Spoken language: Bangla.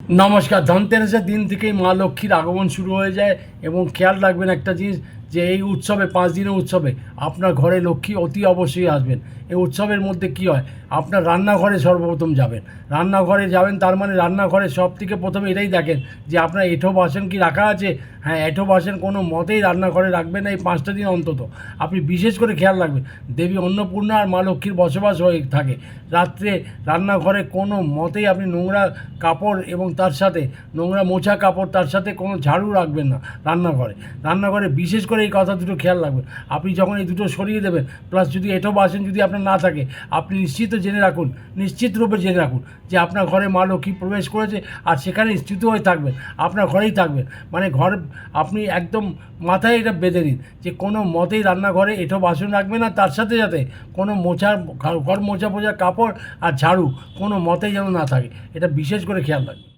নমস্কার, ধনতেরাসের দিন থেকেই মা লক্ষ্মীর আগমন শুরু হয়ে যায় এবং খেয়াল রাখবেন একটা জিনিস যে এই উৎসবে, পাঁচ দিনের উৎসবে আপনার ঘরে লক্ষ্মী অতি অবশ্যই আসবেন। এই উৎসবের মধ্যে কি হয়? আপনার রান্নাঘরে সর্বপ্রথম যাবেন। রান্নাঘরে যাবেন, তার মানে রান্নাঘরে সব থেকে প্রথমে এটাই দেখেন যে আপনার এঁঠো বাসন কি রাখা আছে? হ্যাঁ এঁঠো বাসন কোনো মতেই রান্নাঘরে রাখবেন না এই পাঁচটা দিন অন্তত। আপনি বিশেষ করে খেয়াল রাখবেন, দেবী অন্নপূর্ণা আর মা লক্ষ্মীর বসবাস হয়ে থাকে। রাত্রে রান্নাঘরে কোনো মতেই আপনি নোংরা কাপড় এবং তার সাথে নোংরা মোছা কাপড়, তার সাথে কোনো ঝাড়ু রাখবেন না রান্নাঘরে। রান্নাঘরে বিশেষ করে এই কথা দুটো খেয়াল রাখবেন। আপনি যখন এই দুটো সরিয়ে দেবেন প্লাস যদি এটাও বাসন যদি আপনার না থাকে, আপনি নিশ্চিত জেনে রাখুন, নিশ্চিত রূপে জেনে রাখুন যে আপনার ঘরে মা লক্ষ্মী প্রবেশ করেছে আর সেখানে স্থিত হয়ে থাকবেন, আপনার ঘরেই থাকবেন। মানে ঘর, আপনি একদম মাথায় এটা বেঁধে নিন যে কোনো মতেই রান্নাঘরে এটো বাসন রাখবেন না তার সাথে সাথে কোনো মোছা, ঘর মোছা পোছা কাপড় আর ঝাড়ু কোনো মতেই যেন না থাকে। এটা বিশেষ করে খেয়াল রাখবেন।